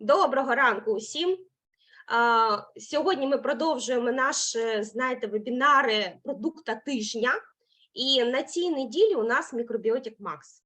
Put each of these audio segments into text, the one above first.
Доброго ранку усім. Сьогодні ми продовжуємо наш, е, знаєте, вебінари продукта тижня. І на цій неділі у нас мікробіотик Макс.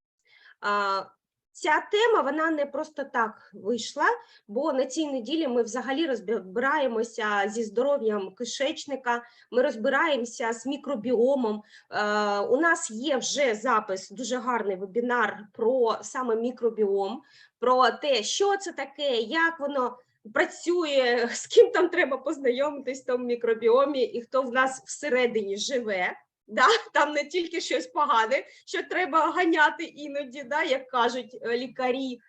Ця тема вона не просто так вийшла, бо на цій неділі ми взагалі розбираємося зі здоров'ям кишечника, ми розбираємося з мікробіомом. Е, У нас є вже запис, дуже гарний вебінар про саме мікробіом, про те, що це таке, як воно працює, з ким там треба познайомитись в тому мікробіомі, і хто в нас всередині живе. Да? Там не тільки щось погане, що треба ганяти іноді, да? як кажуть е, лікарі,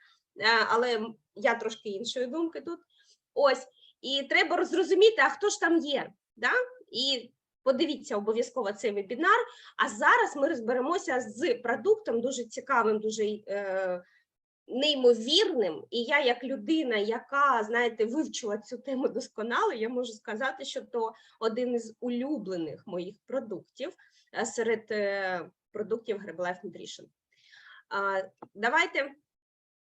Е, але я трошки іншої думки тут. Ось, і треба зрозуміти, а хто ж там є. Да? І подивіться обов'язково цей вебінар. А зараз ми розберемося з продуктом дуже цікавим, дуже е, неймовірним. І я, як людина, яка, знаєте, вивчила цю тему досконало, я можу сказати, що то один із улюблених моїх продуктів е, серед е, продуктів Herbalife Nutrition. Давайте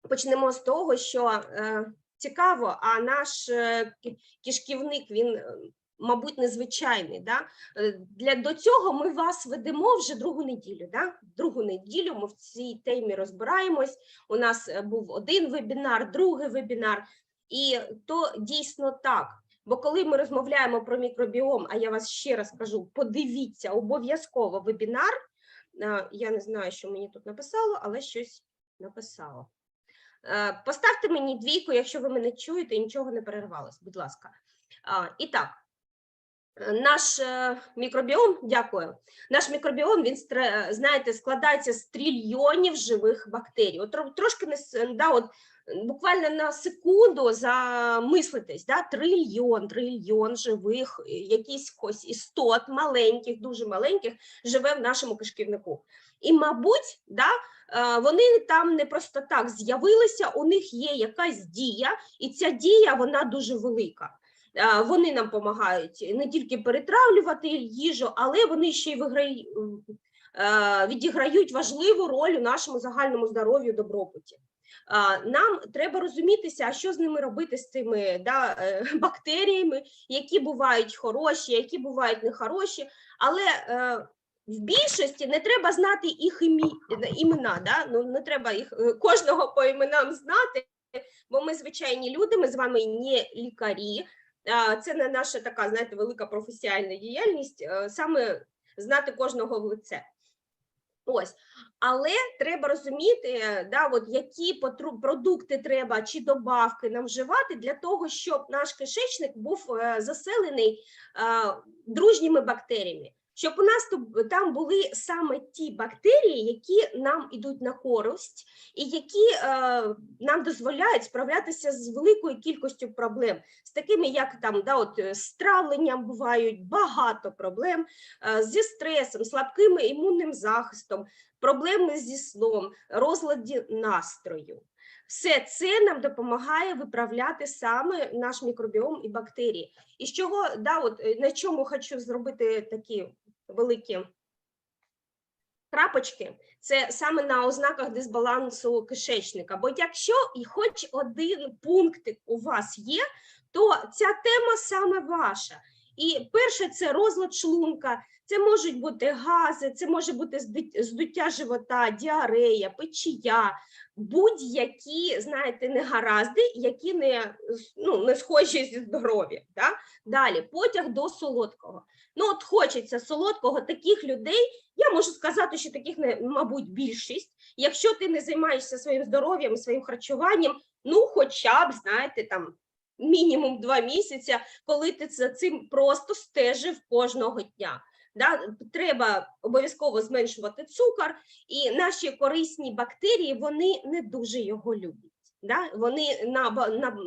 почнемо з того, що е, цікаво, а наш кишківник, він, мабуть, незвичайний. Да? Е, Для до цього ми вас ведемо вже другу неділю. Да? Другу неділю ми в цій темі розбираємось. У нас е, був один вебінар, другий вебінар, і то дійсно так. Бо коли ми розмовляємо про мікробіом, а я вас ще раз кажу, подивіться обов'язково вебінар. Е, Я не знаю, що мені тут написало, але щось написало. Поставте мені двійку, якщо ви мене чуєте і нічого не перервалось, будь ласка. І так, наш е, мікробіом, дякую. Наш мікробіом, він знаєте, складається з трильйонів живих бактерій. От трошки не да, от, буквально на секунду замислитись, да, трильйон, трильйон живих, е, якісь ось істот маленьких, дуже маленьких живе в нашому кишківнику. І, мабуть, да, е, вони там не просто так з'явилися, у них є якась дія, і ця дія вона дуже велика. Е, Вони нам допомагають не тільки перетравлювати їжу, але вони ще й виграють, відіграють важливу роль у нашому загальному здоров'ю добробуті. Нам треба розумітися, а що з ними робити з цими да, е, бактеріями, які бувають хороші, які бувають нехороші, але е, в більшості не треба знати їх імена. Да? Ну, не треба їх е, кожного по іменам знати, бо ми звичайні люди, ми з вами не лікарі. Це не наша така, знаєте, велика професіональна діяльність, е, саме знати кожного в лице. Ось, але треба розуміти, е, да, от які продукти треба чи добавки нам вживати для того, щоб наш кишечник був е, заселений дружніми бактеріями, щоб у нас там були саме ті бактерії, які нам ідуть на користь, і які е, нам дозволяють справлятися з великою кількістю проблем, з такими, як там да, от, е, з травленням бувають багато проблем, е, зі стресом, слабким імунним захистом, проблеми зі сном, розладі настрою. Все це нам допомагає виправляти саме наш мікробіом і бактерії. І з чого, да, от, е, на чому хочу зробити такі великі крапочки, це саме на ознаках дисбалансу кишечника. Бо якщо і хоч один пунктик у вас є, то ця тема саме ваша. І перше це розлад шлунка, це можуть бути гази, це може бути здуття живота, діарея, печія, будь-які, знаєте, негаразди, які не, ну, не схожі зі здоров'ям. Да? Далі, потяг до солодкого. Ну, от хочеться солодкого, таких людей, я можу сказати, що таких, мабуть, більшість. Якщо ти не займаєшся своїм здоров'ям, своїм харчуванням, ну, хоча б, знаєте, там, мінімум два місяці, коли ти за цим просто стежив кожного дня. Да? Треба обов'язково зменшувати цукор, і наші корисні бактерії вони не дуже його люблять. Да? Вони на, на,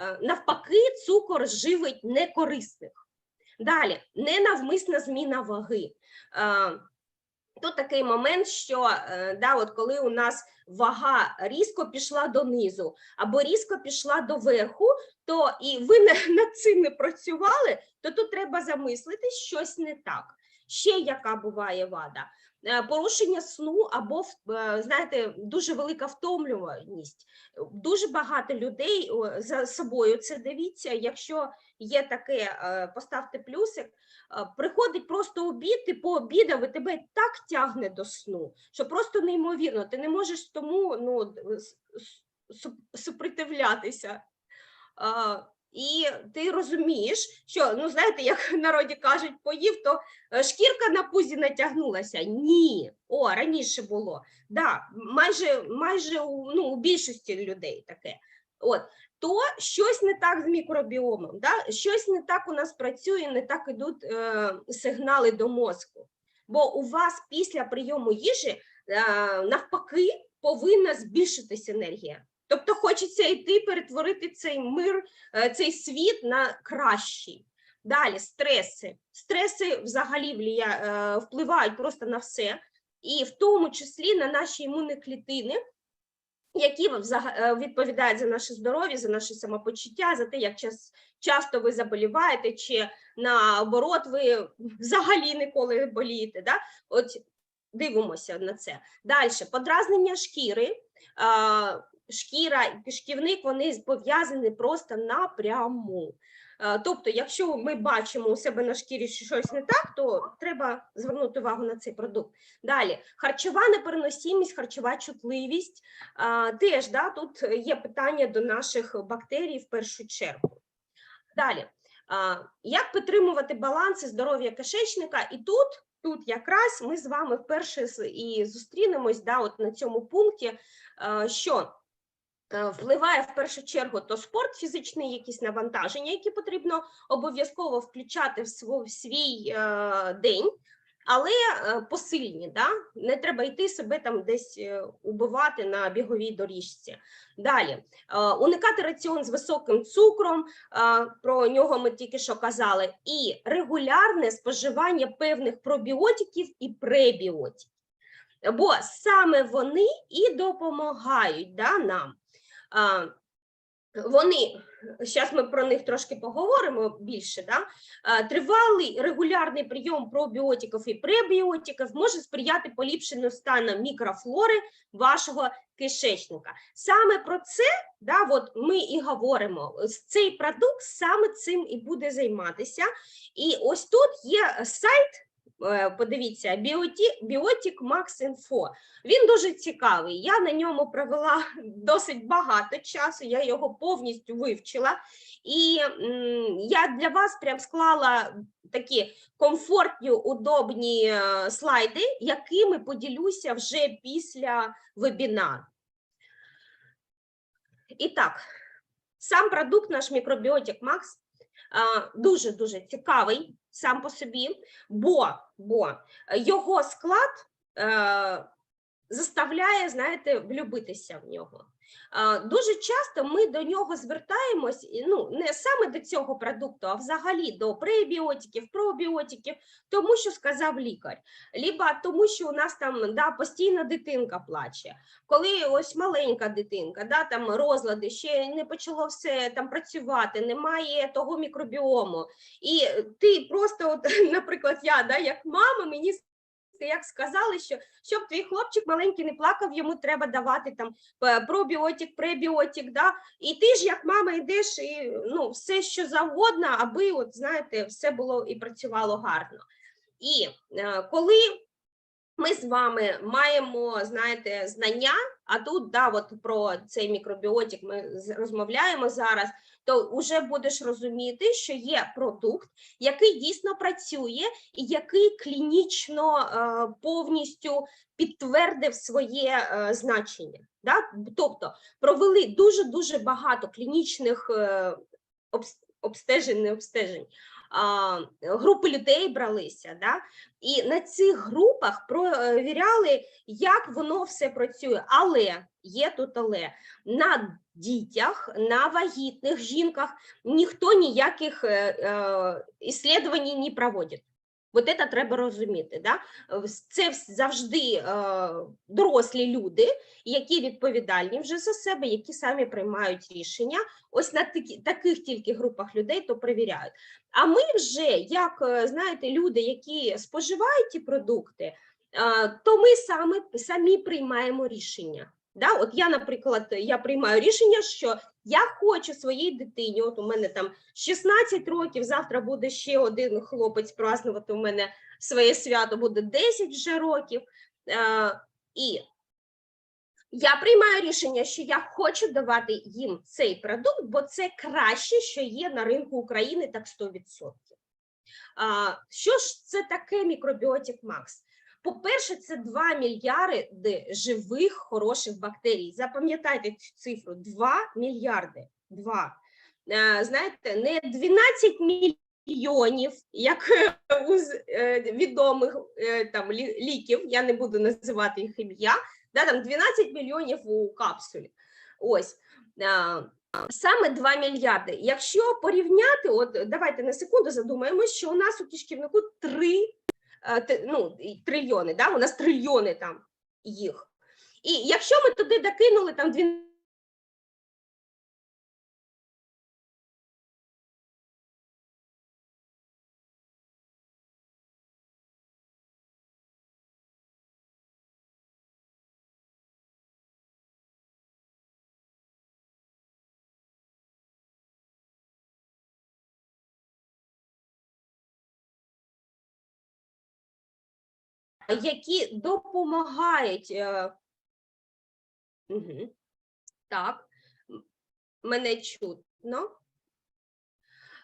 е, навпаки, цукор живить некорисних. Далі, ненавмисна зміна ваги. Тут такий момент, що е, да, от коли у нас вага різко пішла донизу або різко пішла до верху, то і ви не, над цим не працювали, то тут треба замислитись, щось не так. Ще яка буває вада? е, порушення сну або е, знаєте, дуже велика втомлюваність. Дуже багато людей за собою це дивіться. Якщо є таке, е, поставте плюсик. е, Приходить просто обід, ти пообідав, і тебе так тягне до сну, що просто неймовірно. Ти не можеш тому ну, супротивлятися. І ти розумієш, що ну знаєте, як в народі кажуть, поїв, то е, шкірка на пузі натягнулася. Ні, о, раніше було. Да, майже майже ну, у більшості людей таке. От то щось не так з мікробіомом, да? щось не так у нас працює, не так ідуть е, сигнали до мозку. Бо у вас після прийому їжі е, навпаки повинна збільшитись енергія. Тобто хочеться йти перетворити цей мир, е, цей світ на кращий. Далі стреси. Стреси взагалі влія- е, впливають просто на все, і в тому числі на наші імунні клітини, які е, відповідають за наше здоров'я, за наше самопочуття, за те, як час, часто ви заболіваєте, чи наоборот, ви взагалі ніколи болієте. Да? От дивимося на це. Далі подразнення шкіри. Шкіра і кишківник вони пов'язані просто напряму. Е, Тобто, якщо ми бачимо у себе на шкірі що щось не так, то треба звернути увагу на цей продукт. Далі харчова непереносимість, харчова чутливість. Теж да, тут є питання до наших бактерій в першу чергу. Далі, як підтримувати баланс і здоров'я кишечника? І тут, тут якраз ми з вами вперше і зустрінемось да, от на цьому пункті, що е, впливає в першу чергу то спорт, фізичний якісь навантаження, які потрібно обов'язково включати в свій е, день. Але е, посильні, да? не треба йти себе там десь е, убивати на біговій доріжці. Далі е, уникати раціон з високим цукром, е, про нього ми тільки що казали, і регулярне споживання певних пробіотиків і пребіотиків. Бо саме вони і допомагають да, нам. Вони, зараз ми про них трошки поговоримо більше. Да? Тривалий регулярний прийом пробіотиків і пребіотиків може сприяти поліпшенню стану мікрофлори вашого кишечника. Саме про це да, от ми і говоримо. Цей продукт саме цим і буде займатися. І ось тут є сайт. Е, Подивіться, Biotic, Biotic Max Info. Він дуже цікавий. Я на ньому провела досить багато часу. Я його повністю вивчила, і я для вас прям склала такі комфортні, удобні е, слайди, якими поділюся вже після вебінару. І так, сам продукт наш мікробіотик Max дуже дуже цікавий сам по собі, бо, бо його склад е, заставляє, знаєте, влюбитися в нього. Дуже часто ми до нього звертаємось, ну не саме до цього продукту, а взагалі до пребіотиків, пробіотиків, тому що сказав лікар, либо тому, що у нас там да, постійно дитинка плаче. Коли ось маленька дитинка, да, там розлади, ще не почало все там працювати, немає того мікробіому. І ти просто, от, наприклад, я, да, як мама, мені як сказали, що щоб твій хлопчик маленький не плакав, йому треба давати там е, пробіотик, пребіотик, да? і ти ж як мама йдеш і ну, все, що завгодно, аби от, знаєте, все було і працювало гарно. І е, коли ми з вами маємо, знаєте, знання, а тут да, от про цей мікробіотик ми розмовляємо зараз, то вже будеш розуміти, що є продукт, який дійсно працює і який клінічно е, повністю підтвердив своє е, значення. Да? Тобто провели дуже дуже багато клінічних е, обстежень, не обстежень. Групи людей бралися, да? і на цих групах провіряли, як воно все працює. Але є тут але на дітях, на вагітних жінках ніхто ніяких е, е, іслідувань не проводить. Вот це треба розуміти. Да? Е, Це завжди е, дорослі люди, які відповідальні вже за себе, які самі приймають рішення. Ось на такі, таких тільки групах людей то перевіряють. А ми вже, як е, знаєте, люди, які споживають ті продукти, е, то ми саме самі приймаємо рішення. Да? От я, наприклад, я приймаю рішення, що я хочу своїй дитині, от у мене там 16 років, завтра буде ще один хлопець празднувати у мене своє свято, буде 10 вже років. Е, і я приймаю рішення, що я хочу давати їм цей продукт, бо це краще, що є на ринку України, так 100%. А, що ж це таке мікробіотик Макс? По-перше, це 2 мільярди живих хороших бактерій. Запам'ятайте цю цифру: 2 мільярди. 2. Е, Знаєте, не 12 мільйонів, як е, у е, відомих там ліків, я не буду називати їх ім'я, да, там 12 мільйонів у капсулі. Ось. Саме 2 мільярди. Якщо порівняти, от давайте на секунду задумаємось, що у нас у кишківнику 3 е, те- ну, трильйони, да? у нас трильйони там їх. І якщо ми туди докинули там 12 які допомагають. мгм. Так, мене чутно.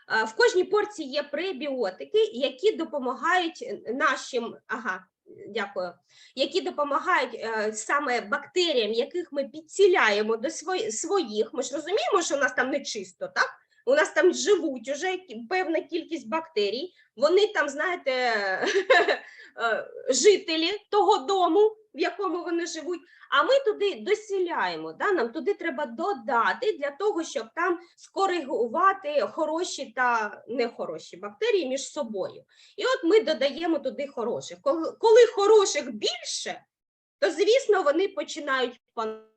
Е, В кожній порції є пребіотики, які допомагають нашим, ага, дякую, які допомагають е, саме бактеріям, яких ми підціляємо до свої- своїх. Ми ж розуміємо, що у нас там не чисто, так? У нас там живуть уже певна кількість бактерій. Вони там, знаєте, е, жителі того дому, в якому вони живуть. А ми туди досіляємо. Да? Нам туди треба додати для того, щоб там скоригувати хороші та нехороші бактерії між собою. І от ми додаємо туди хороших. Коли, хороших більше, то звісно вони починають панувати.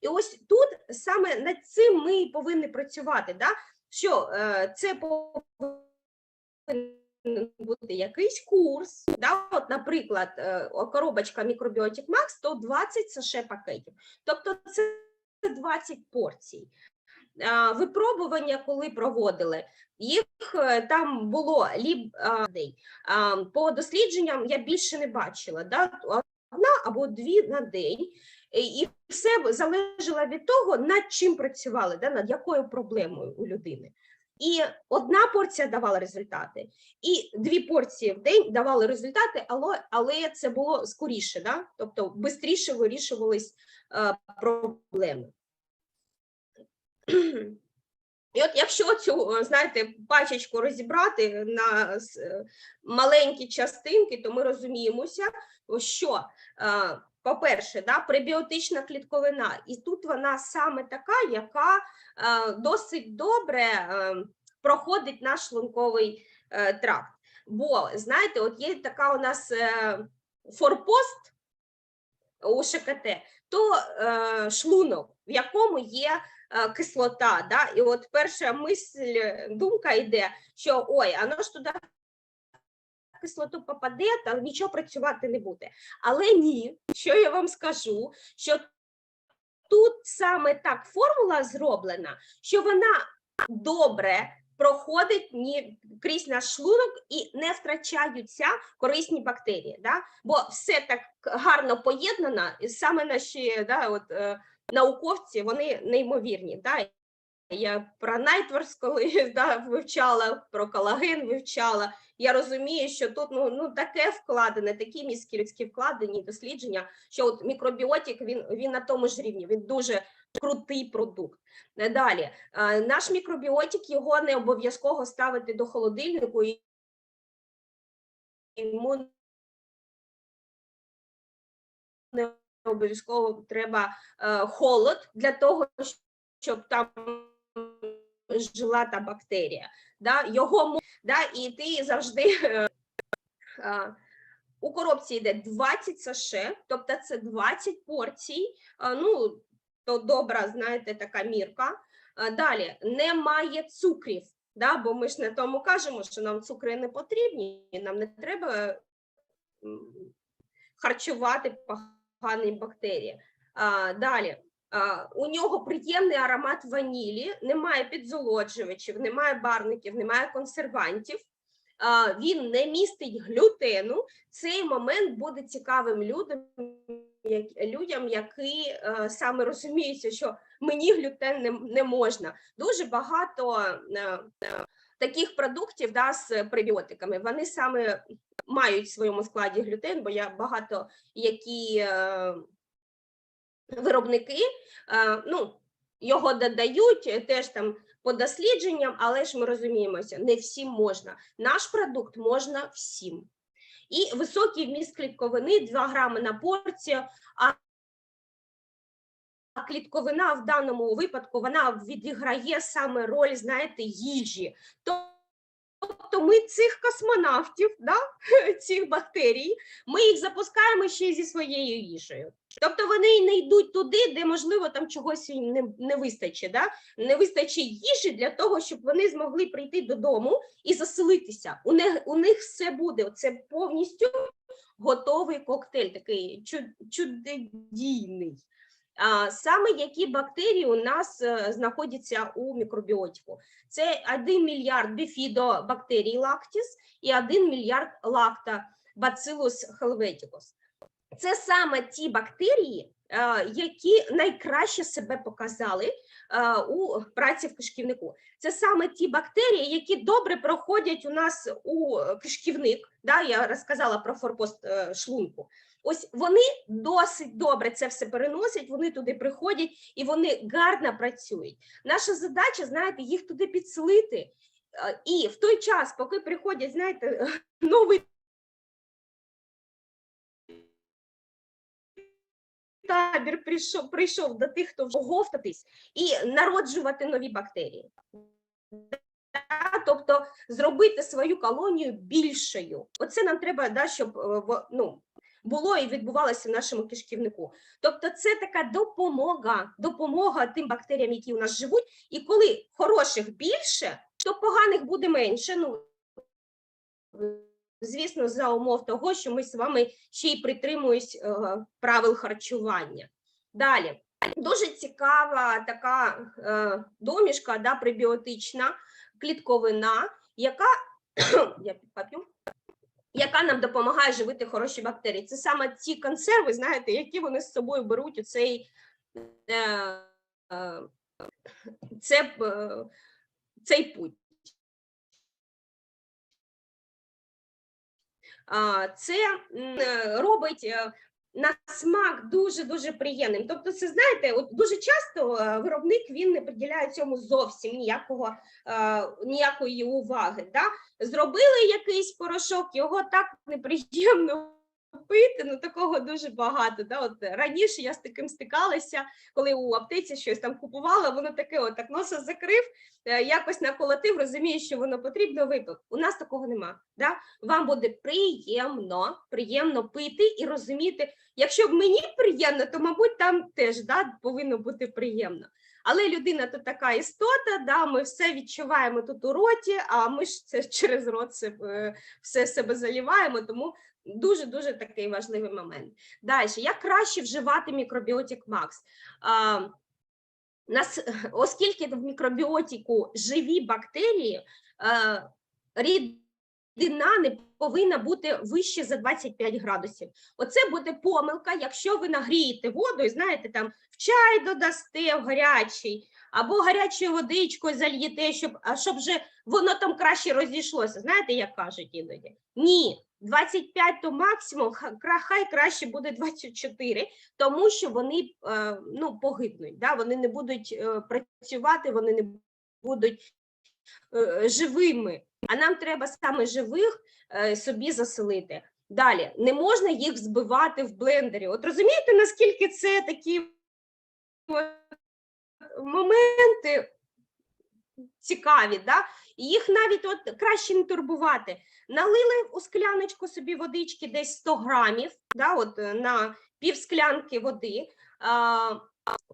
І ось тут саме над цим ми і повинні працювати. Да? Що е, це повинен бути якийсь курс. Да? От, наприклад, е, коробочка Microbiotic Max, то 20 саше пакетів. Тобто це 20 порцій. А, Випробування, коли проводили, їх е, там було ліб день. По дослідженням я більше не бачила. Да? Одна або дві на день. І- І все залежало від того, над чим працювали, да? над якою проблемою у людини. І одна порція давала результати, і дві порції в день давали результати, але, але це було скоріше, да? тобто швидше вирішувались е, проблеми. І от якщо цю, е, знаєте, пачечку розібрати на е, маленькі частинки, то ми розуміємося, що, е, по-перше, да, пребіотична клітковина, і тут вона саме така, яка досить добре проходить наш шлунковий тракт. Бо, знаєте, от є така у нас форпост у ШКТ, то шлунок, в якому є кислота. Да? І от перша мисль, думка йде, що ой, воно ж туди кислоту попаде, та нічого працювати не буде. Але ні, що я вам скажу, що тут саме так формула зроблена, що вона добре проходить ні, крізь наш шлунок і не втрачаються корисні бактерії. Да? Бо все так гарно поєднано, саме наші да, от, е, науковці вони неймовірні. Да? Я про Найтворс коли да, вивчала, про колаген вивчала. Я розумію, що тут ну, ну таке вкладене, такі мізки людські вкладені дослідження, що от мікробіотик він, він на тому ж рівні, він дуже крутий продукт. Е, Далі, е, наш мікробіотик його не обов'язково ставити до холодильнику і не обов'язково треба е, холод для того, щоб там жила та бактерія. Да? Його да? і ти завжди е, е, у коробці йде 20 саше, тобто це 20 порцій. Ну, то добра, знаєте, така мірка. Далі немає цукрів, да? бо ми ж на тому кажемо, що нам цукри не потрібні, нам не треба харчувати погані бактерії. А, далі. А, у нього приємний аромат ванілі, немає підзолоджувачів, немає барників, немає консервантів. А, він не містить глютену. Цей момент буде цікавим людям, як, людям, які е, саме розуміються, що мені глютен не, не можна. Дуже багато е, е, таких продуктів да, з пребіотиками. Вони саме мають в своєму складі глютен, бо я багато які е, виробники е, ну, його додають е, теж там по дослідженням, але ж ми розуміємося, не всім можна. Наш продукт можна всім. І високий вміст клітковини 2 грами на порцію. Клітковина в даному випадку вона відіграє саме роль, знаєте, їжі. Тобто ми цих космонавтів, да, цих бактерій, ми їх запускаємо ще зі своєю їжею. Тобто вони не йдуть туди, де, можливо, там чогось їм не, не вистачить. Да? Не вистачить їжі для того, щоб вони змогли прийти додому і заселитися. У них, у них все буде. Це повністю готовий коктейль, такий чудодійний. Саме які бактерії у нас е, знаходяться у мікробіотику? Це 1 мільярд біфідобактерій лактіс і 1 мільярд лакта бацилус helveticus. Це саме ті бактерії, е, які найкраще себе показали е, у праці в кишківнику. Це саме ті бактерії, які добре проходять у нас у кишківник. Да, я розказала про форпост шлунку. Ось вони досить добре це все переносять, вони туди приходять і вони гарно працюють. Наша задача, знаєте, їх туди підселити. е, І в той час, поки приходять, знаєте, новий табір прийшов, прийшов до тих, хто вже говтатись, і народжувати нові бактерії. Тобто зробити свою колонію більшою. Оце нам треба, да, щоб е, ну, було і відбувалося в нашому кишківнику. Тобто, це така допомога, допомога тим бактеріям, які у нас живуть. І коли хороших більше, то поганих буде менше. Ну, звісно, за умов того, що ми з вами ще й притримуємось е, правил харчування. Далі. Дуже цікава така е, домішка, да, пребіотична клітковина, яка я поп'ю, яка нам допомагає живити хороші бактерії. Це саме ті консерви, знаєте, які вони з собою беруть у цей е, е, це, е, цей путь. Це робить на смак дуже дуже приємним. Тобто, це знаєте, от дуже часто е, виробник він не приділяє цьому зовсім ніякого е, ніякої уваги. Да? Зробили якийсь порошок, його так неприємно пити. Ну такого дуже багато. Да? От раніше я з таким стикалася, коли у аптеці щось там купувала, воно таке, от так носа закрив, е, якось наколотив, розуміє, що воно потрібно випив. У нас такого нема. Да? Вам буде приємно, приємно пити і розуміти, якщо б мені приємно, то мабуть там теж да, повинно бути приємно. Але людина то така істота, да, ми все відчуваємо тут у роті, а ми ж це через рот це, е, все себе заліваємо, тому дуже дуже такий важливий момент. Далі, як краще вживати мікробіотик Макс? А, нас, оскільки в мікробіотику живі бактерії, е, рідина не повинна бути вище за 25 градусів. Оце буде помилка, якщо ви нагрієте воду і знаєте, там в чай додасте в гарячий, або гарячою водичкою зальєте, щоб, щоб вже воно там краще розійшлося. Знаєте, як кажуть іноді? Ні. 25 то максимум, хай краще буде 24, тому що вони е, ну, погибнуть, да? вони не будуть е, працювати, вони не будуть е, живими. А нам треба саме живих собі заселити. Далі не можна їх збивати в блендері. От розумієте, наскільки це такі моменти цікаві, да? Їх навіть от краще не турбувати. Налили у скляночку собі водички десь 100 грамів, да, от е, на пів склянки води. А,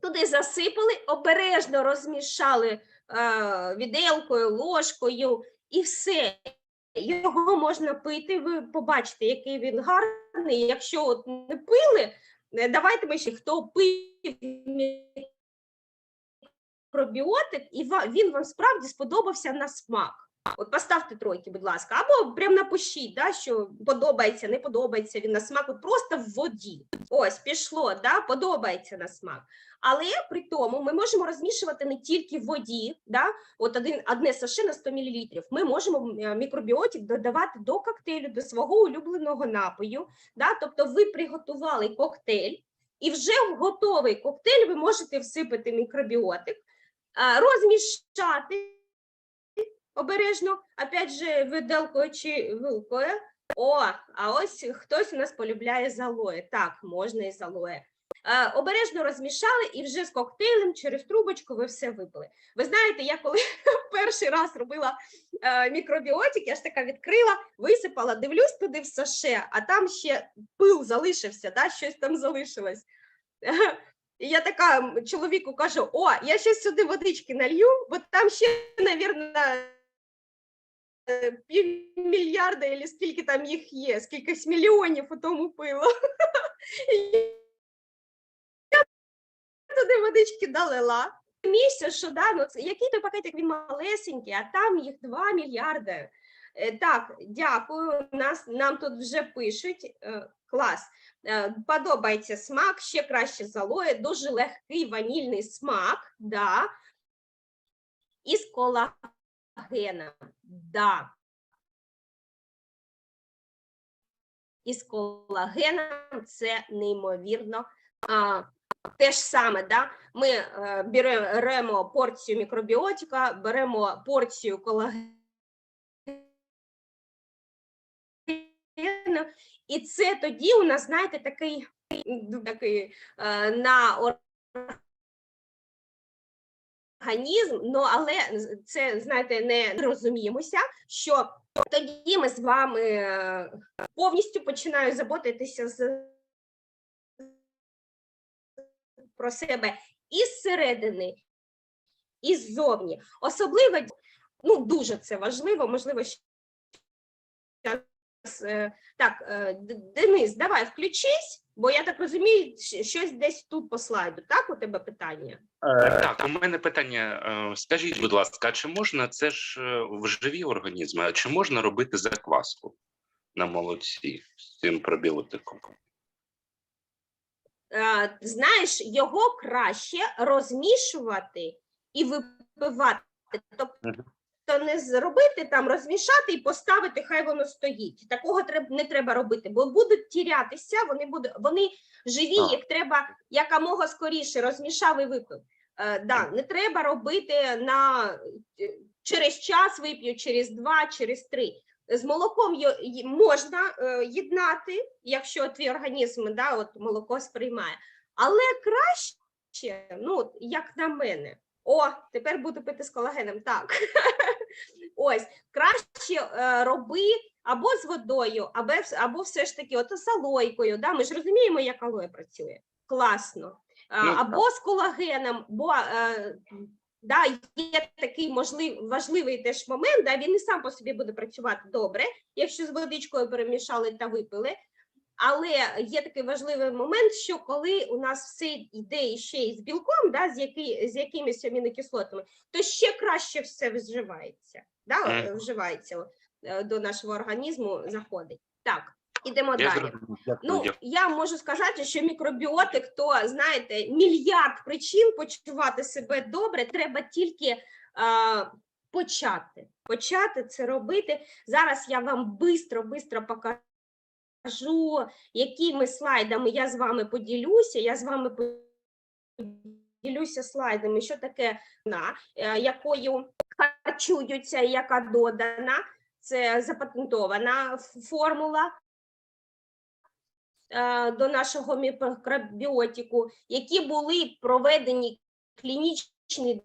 туди засипали, обережно розмішали а, віделкою, ложкою і все. Його можна пити, ви побачите, який він гарний. Якщо от не пили, е, давайте ми ще хто пив пробіотик, і він вам справді сподобався на смак. От поставте тройки, будь ласка, або прям напишіть, да, що подобається, не подобається він на смак, просто в воді. Ось пішло, да, подобається на смак. Але при тому ми можемо розмішувати не тільки в воді, да, от один, одне саше на 100 мл. Ми можемо е, мікробіотик додавати до коктейлю, до свого улюбленого напою. Да, тобто ви приготували коктейль, і вже в готовий коктейль ви можете всипати мікробіотик, розмішати обережно, опять же, виделкою чи вилкою. О, а ось хтось у нас полюбляє залоє. Так, можна і залоє. Обережно розмішали і вже з коктейлем через трубочку ви все випили. Ви знаєте, я коли перший раз робила е, мікробіотик, я ж така відкрила, висипала, дивлюсь туди в саше, а там ще пил залишився, да, щось там залишилось. І я така чоловіку кажу: о, я ще сюди водички налью, бо там ще, мабуть, півмільярда, або скільки там їх є, скількись мільйонів у тому пилу. Я туди водички долила. Місяць, що да, ну, який той пакетик він малесенький, а там їх 2 мільярди. Е, Так, дякую. Нас нам тут вже пишуть. Е, Клас. Е, Подобається смак, ще краще залоє, дуже легкий ванільний смак, да. Із колагеном, да. Із колагеном це неймовірно. Те ж саме, да? ми беремо порцію мікробіотика, беремо порцію колагену, і це тоді у нас, знаєте, такий, такий е, на організм, ну але це, знаєте, не розуміємося, що тоді ми з вами е, повністю починаю заботитися з про себе і зсередини, і ззовні. Особливо, ну дуже це важливо, можливо, щас, е, так, е, Денис, давай включись, бо я так розумію, щось десь тут по слайду, так, у тебе питання? Е, Так, у мене питання. е, Скажіть, будь ласка, чи можна це ж е, в живі організми? А чи можна робити закваску на молоці з цим пробіотиком? Знаєш, його краще розмішувати і випивати. Тобто. То не зробити там, розмішати і поставити, хай воно стоїть. Такого треб, не треба робити, бо будуть тірятися, вони будуть, вони живі, А. як треба якомога скоріше розмішав і випив. Е, да, не треба робити на е, через час вип'ю, через два, через три. З молоком можна е, єднати, якщо твій організм да, от молоко сприймає, але краще, ну, як на мене. О, тепер буду пити з колагеном. Так. Ось, краще е, роби або з водою, або, або все ж таки от з алойкою. Да? Ми ж розуміємо, як алоє працює. Класно. Ну, або з колагеном, бо е, да, є такий можлив, важливий теж момент, да, він не сам по собі буде працювати добре, якщо з водичкою перемішали та випили. Але є такий важливий момент, що коли у нас все йде ще й з білком, да, з, який, з якимись амінокислотами, то ще краще все вживається. Да, вживається е, до нашого організму, заходить. Так, ідемо Я далі. Дякую, Ну, я можу сказати, що мікробіотик, то знаєте, мільярд причин почувати себе добре. Треба тільки а, почати. Почати це робити. Зараз я вам бистро, бистро покажу, якими слайдами я з вами поділюся. Я з вами поділюся слайдами, що таке на е, якою харчуються, яка додана. Це запатентована формула е, до нашого мікробіотику, які були проведені клінічні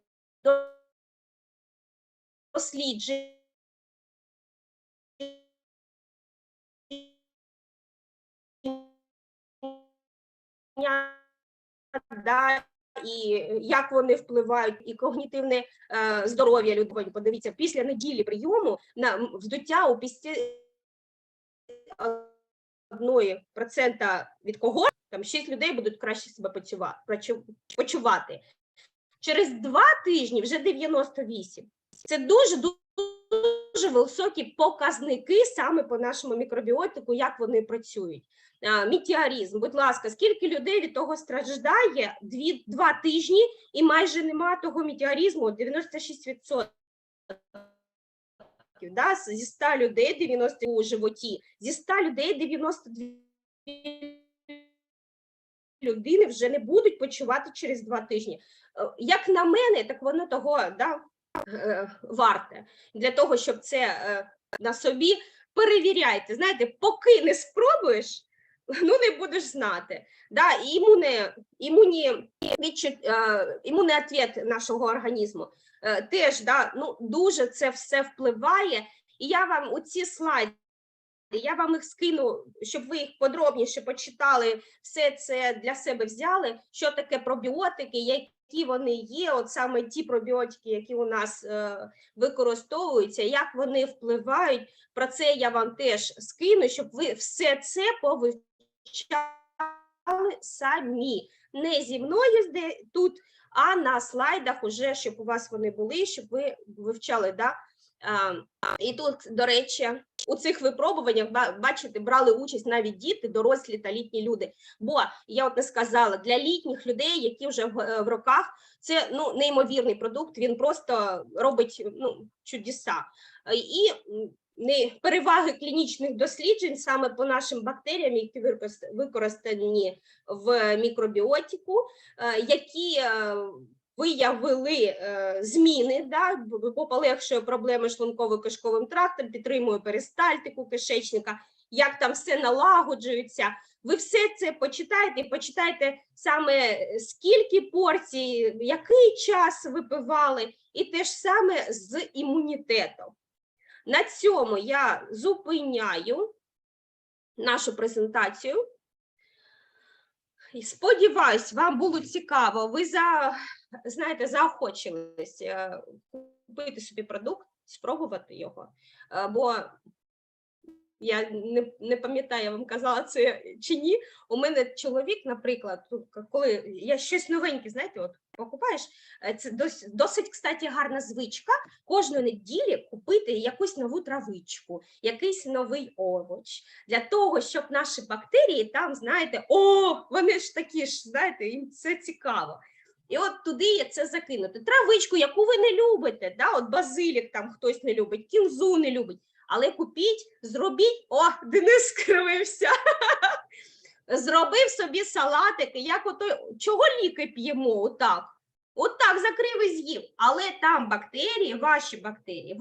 дослідження. Да, і як вони впливають, і когнітивне е, здоров'я людей. Подивіться, після неділі прийому на м, вздуття у після одної процента від кого там 6 людей будуть краще себе почува- почувати. Через два тижні вже 98. Це дуже дуже високі показники саме по нашому мікробіотику, як вони працюють. А, Метеоризм, будь ласка, скільки людей від того страждає? Дві, два тижні і майже нема того метеоризму, 96%. Да, зі 100 людей 90 у животі, зі 100 людей 92 людини вже не будуть почувати через два тижні. Е, Як на мене, так воно того да, е, варте для того, щоб це е, на собі перевіряйте. Знаєте, поки не спробуєш, ну не будеш знати. Да, і імуні, відчут, е, імунний відповідь нашого організму е, теж да, ну, дуже це все впливає. І я вам у ці слайди. Я вам їх скину, щоб ви їх подробніше почитали, все це для себе взяли, що таке пробіотики, які вони є, от саме ті пробіотики, які у нас е, використовуються, як вони впливають. Про це я вам теж скину, щоб ви все це повивчали самі. Не зі мною зде- тут, а на слайдах, уже, щоб у вас вони були, щоб ви вивчали. Да? А, і тут, до речі, у цих випробуваннях бачите, брали участь навіть діти, дорослі та літні люди. Бо я от не сказала, для літніх людей, які вже в, е, в роках, це ну неймовірний продукт. Він просто робить ну чудеса. І переваги клінічних досліджень саме по нашим бактеріям, які використані в мікробіотику, е, які е, виявили е, зміни, да, б- б- полегшує проблеми шлунково-кишковим трактом, підтримує перистальтику кишечника, як там все налагоджується. Ви все це почитаєте і почитайте саме скільки порцій, який час випивали, і те ж саме з імунітетом. На цьому я зупиняю нашу презентацію. Сподіваюсь, вам було цікаво. Ви за знаєте, заохочились е, купити собі продукт, спробувати його. Е, Бо я не, не пам'ятаю, я вам казала це чи ні. У мене чоловік, наприклад, ну, коли я щось новеньке, знаєте, от покупаєш, е, це досить, досить кстати, гарна звичка кожної неділі купити якусь нову травичку, якийсь новий овоч, для того, щоб наші бактерії там, знаєте, о, вони ж такі ж, знаєте, їм це цікаво. І от туди це закинути. Травичку, яку ви не любите, да? от базилік там хтось не любить, кінзу не любить. Але купіть, зробіть, о, Денис скривився. Зробив собі салатики, як ото, чого ліки п'ємо, отак. Отак закрив і з'їв. Але там бактерії, ваші бактерії,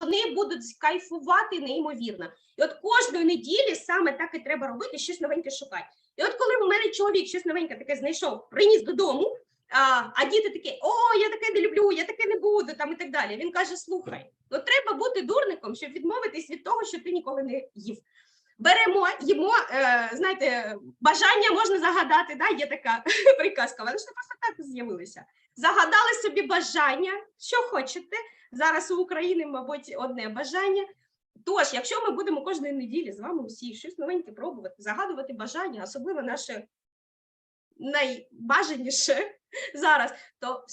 вони будуть кайфувати неймовірно. І от кожної неділі саме так і треба робити, щось новеньке шукати. І от коли у мене чоловік щось новеньке таке знайшов, приніс додому, а, а діти такі, о, я таке не люблю, я таке не буду, там і так далі. Він каже: слухай, ну треба бути дурником, щоб відмовитись від того, що ти ніколи не їв. Беремо, їмо, е, знаєте, бажання можна загадати, да? є така приказка, вони ж просто так з'явилися. Загадали собі бажання, що хочете. Зараз у України, мабуть, одне бажання. Тож, якщо ми будемо кожної неділі з вами усі щось новеньке пробувати, загадувати бажання, особливо наше найбажаніше зараз, то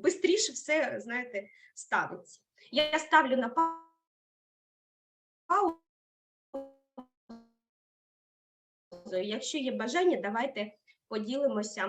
швидше все, знаєте, ставиться. Я ставлю на паузу. Якщо є бажання, давайте поділимося